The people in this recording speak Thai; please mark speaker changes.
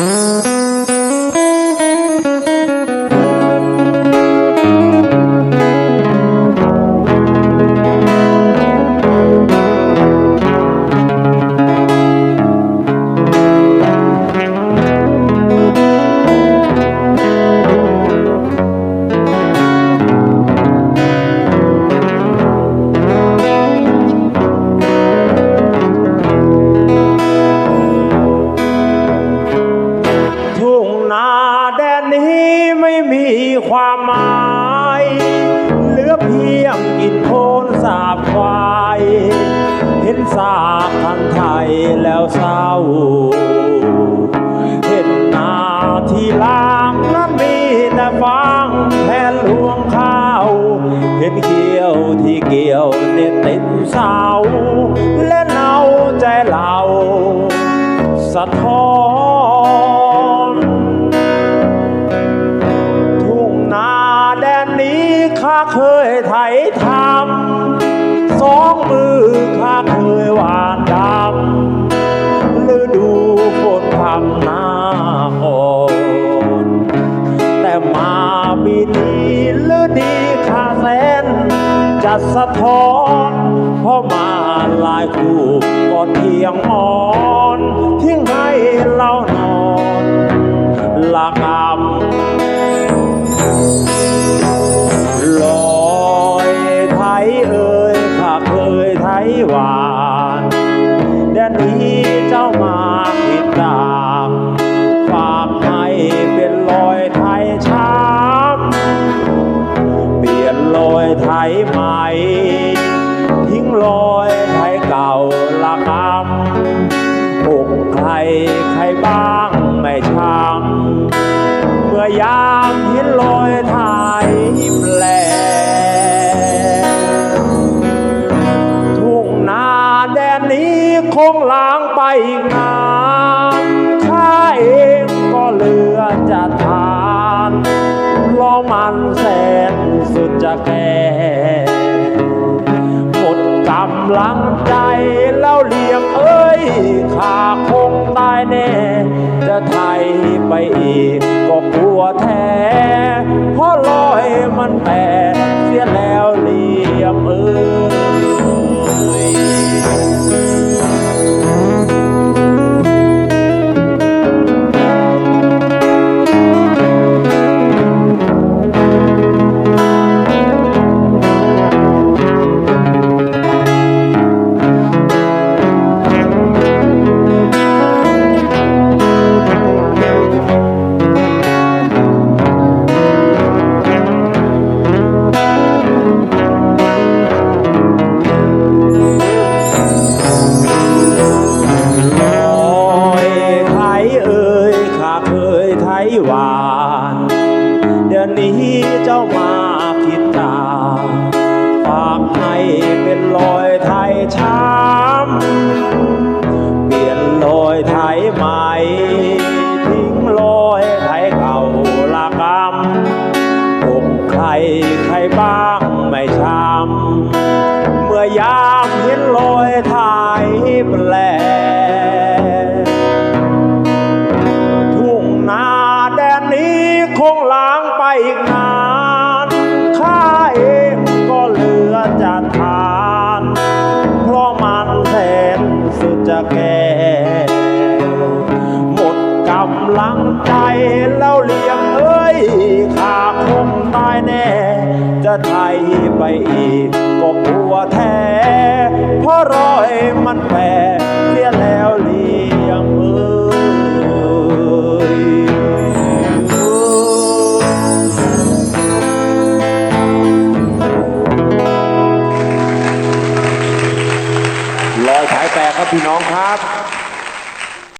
Speaker 1: ทุ่ นี้ไม่มีความหมายเหลือเพียงกินโคนสาบควาย เห็นสากทันไทยแล้วเศร้า เห็นนาที่ล่างนั้นมีแต่ฟางแผ่นหลวงข้าว เห็นเขียวที่เกี่ยวเน็ตติดเสาและเนาใจเราสะท้อน ไถทำสองมือข้าเคยหวานดำฤดูฝนพำหน้าอ่อนแต่มาปีนี้ฤดีข้าแสนจะสะท้อนเพราะมาลายคู่ก่อนเที่ยงมอนทิ้งให้เรานอนละกำ นนี้เจ้ามาผิดดางฝากให้เป็นรอยไทยช้ำเปลี่ยนรอยไทยใหม่ทิ้งรอยไทยเก่าละกำอกใครใครบ้างะแก่หมดกำลังใจแล้วเลี้ยงเอ้ยข้าคงตายแน่ จะไทยไปอีกก็กลัวแท้เพราะลอยมันแปร เป็นรอยไทยช้ำเปลี่ยนรอยไทยใหม่ทิ้งรอยไทยเก่าละกำอกใครใครบ้างไม่ช้ำเมื่อยามเห็นรอยไทยแปลทุ่งนาแดนนี้คงล้างไปอีกนา จะแก่หมดกำลังใจแล้วเลี้ยงเอ้ยข้าคงตายแน่ จะไทยไปอีกก็กลัวแท้เพราะรอยมันแปร พี่น้องครับ